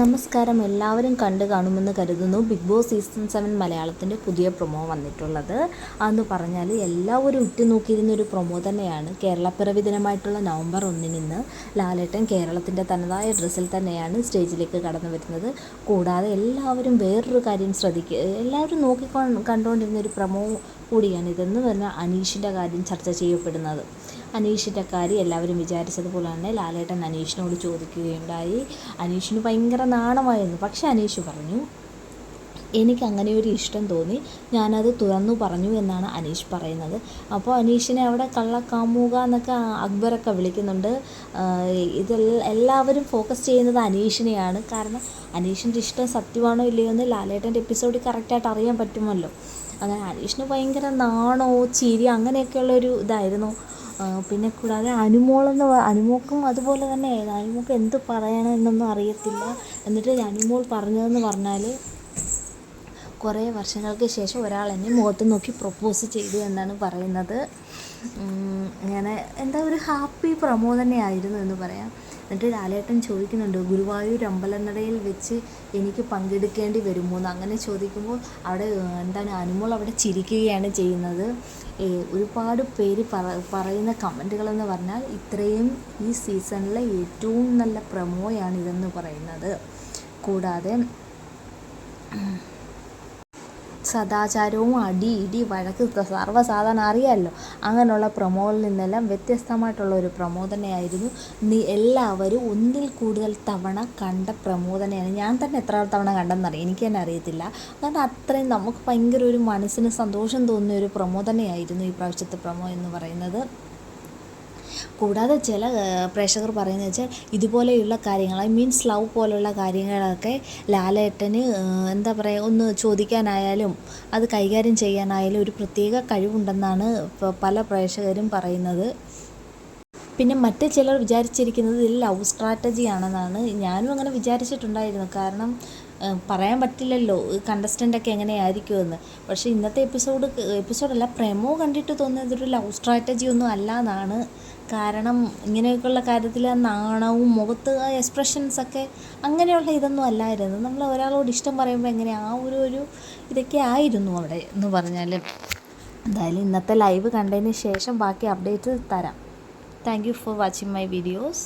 നമസ്കാരം. എല്ലാവരും കണ്ടു കാണുമെന്ന് കരുതുന്നു. ബിഗ് ബോസ് സീസൺ സെവൻ മലയാളത്തിന്റെ പുതിയ പ്രൊമോ വന്നിട്ടുള്ളത്. അതെന്ന് പറഞ്ഞാൽ എല്ലാവരും ഉറ്റുനോക്കിയിരുന്ന ഒരു പ്രൊമോ തന്നെയാണ്. കേരളപ്പിറവി ദിനമായിട്ടുള്ള നവംബർ ഒന്നിന് നിന്ന് ലാലേട്ടൻ കേരളത്തിന്റെ തനതായ ഡ്രസ്സിൽ തന്നെയാണ് സ്റ്റേജിലേക്ക് കടന്നു വരുന്നത്. കൂടാതെ എല്ലാവരും വേറൊരു കാര്യം ശ്രദ്ധിക്കുക എല്ലാവരും നോക്കിക്കൊ കണ്ടുകൊണ്ടിരുന്ന ഒരു പ്രൊമോ കൂടിയാണ് ഇതെന്ന് പറഞ്ഞാൽ അനീഷിന്റെ കാര്യം ചർച്ച ചെയ്യപ്പെടുന്നത്. അനീഷിന്റെ കാര്യം എല്ലാവരും വിചാരിച്ചതുപോലെ തന്നെ ലാലേട്ടൻ അനീഷിനോട് ചോദിക്കുകയുണ്ടായി. അനീഷിന് ഭയങ്കര നാണമായിരുന്നു. പക്ഷേ അനീഷ് പറഞ്ഞു എനിക്ക് അങ്ങനെ ഒരു ഇഷ്ടം തോന്നി. ഞാനത് തുറന്നു പറഞ്ഞു എന്നാണ് അനീഷ് പറയുന്നത്. അപ്പോൾ അനീഷിനെ അവിടെ കള്ളക്കാമുക എന്നൊക്കെ അക്ബറൊക്കെ വിളിക്കുന്നുണ്ട്. ഇതെല്ലാം എല്ലാവരും ഫോക്കസ് ചെയ്യുന്നത് അനീഷിനെയാണ്. കാരണം അനീഷിന്റെ ഇഷ്ടം സത്യമാണോ ഇല്ലയോ എന്ന് ലാലേട്ടന്റെ എപ്പിസോഡിൽ കറക്റ്റായിട്ട് അറിയാൻ പറ്റുമല്ലോ. അങ്ങനെ അനീഷിന് ഭയങ്കര നാണോ ചിരി അങ്ങനെയൊക്കെയുള്ളൊരു ഇതായിരുന്നു. പിന്നെ കൂടാതെ അനുമോളെന്ന് അനുമോൾക്കും അതുപോലെ തന്നെ അനുമോൾക്ക് എന്ത് പറയണമെന്നൊന്നും അറിയത്തില്ല. എന്നിട്ട് അനുമോൾ പറഞ്ഞതെന്ന് പറഞ്ഞാൽ കുറേ വർഷങ്ങൾക്ക് ശേഷം ഒരാൾ എന്നെ മുഖത്ത് നോക്കി പ്രപ്പോസ് ചെയ്തു എന്നാണ് പറയുന്നത്. അങ്ങനെ എന്താ ഒരു ഹാപ്പി പ്രമോ തന്നെയായിരുന്നു എന്ന് പറയാം. എന്നിട്ട് ലാലേട്ടൻ ചോദിക്കുന്നുണ്ട് ഗുരുവായൂർ അമ്പലനടയിൽ വെച്ച് എനിക്ക് പങ്കെടുക്കേണ്ടി വരുമോ? എന്ന് അങ്ങനെ ചോദിക്കുമ്പോൾ അവിടെ എന്താണ് അനുമോൾ അവിടെ ചിരിക്കുകയാണ് ചെയ്യുന്നത്. ഒരുപാട് പേര് പറ പറയുന്ന കമന്റുകളെന്ന് പറഞ്ഞാൽ ഇത്രയും ഈ സീസണിലെ ഏറ്റവും നല്ല പ്രമോയാണ് ഇതെന്ന് പറയുന്നത്. കൂടാതെ സദാചാരവും അടി ഇടി വഴക്ക് സർവസാധാരണ അറിയാമല്ലോ അങ്ങനെയുള്ള പ്രൊമോയിൽ നിന്നെല്ലാം വ്യത്യസ്തമായിട്ടുള്ള ഒരു പ്രമോദനയായിരുന്നു. നീ എല്ലാവരും ഒന്നിൽ കൂടുതൽ തവണ കണ്ട പ്രമോദനയാണ്. ഞാൻ തന്നെ എത്ര തവണ കണ്ടെന്നറിയാം എനിക്ക് തന്നെ അറിയത്തില്ല. കാരണം അത്രയും നമുക്ക് ഭയങ്കര ഒരു മനസ്സിന് സന്തോഷം തോന്നുന്ന ഒരു പ്രമോദനയായിരുന്നു ഈ പ്രാവശ്യത്തെ പ്രൊമോ എന്ന് പറയുന്നത്. കൂടാതെ ചില പ്രേക്ഷകർ പറയുന്നത് വെച്ചാൽ ഇതുപോലെയുള്ള കാര്യങ്ങൾ ഐ മീൻസ് ലവ് പോലുള്ള കാര്യങ്ങളൊക്കെ ലാലേട്ടന് എന്താ പറയുക ഒന്ന് ചോദിക്കാനായാലും അത് കൈകാര്യം ചെയ്യാനായാലും ഒരു പ്രത്യേക കഴിവുണ്ടെന്നാണ് പല പ്രേക്ഷകരും പറയുന്നത്. പിന്നെ മറ്റു ചിലർ വിചാരിച്ചിരിക്കുന്നത് ഇതിൽ ലവ് സ്ട്രാറ്റജി ആണെന്നാണ് ഞാനും അങ്ങനെ വിചാരിച്ചിട്ടുണ്ടായിരുന്നു. കാരണം പറയാൻ പറ്റില്ലല്ലോ. കണ്ടസ്റ്റന്റൊക്കെ എങ്ങനെയായിരിക്കും എന്ന് പക്ഷേ ഇന്നത്തെ എപ്പിസോഡ് എപ്പിസോഡല്ല പ്രമോ കണ്ടിട്ട് തോന്നുന്നത് ഇതൊരു ലവ് സ്ട്രാറ്റജി ഒന്നും അല്ല എന്നാണ്. കാരണം ഇങ്ങനെയൊക്കെയുള്ള കാര്യത്തിൽ നാണവും മുഖത്ത് എക്സ്പ്രഷൻസൊക്കെ അങ്ങനെയുള്ള ഇതൊന്നും അല്ലായിരുന്നു. നമ്മൾ ഒരാളോട് ഇഷ്ടം പറയുമ്പോൾ എങ്ങനെ ആ ഒരു ഒരു ഇതൊക്കെ ആയിരുന്നു അവിടെ എന്ന് പറഞ്ഞാൽ എന്തായാലും ഇന്നത്തെ ലൈവ് കണ്ടതിന് ശേഷം ബാക്കി അപ്ഡേറ്റ് തരാം. Thank you for watching my videos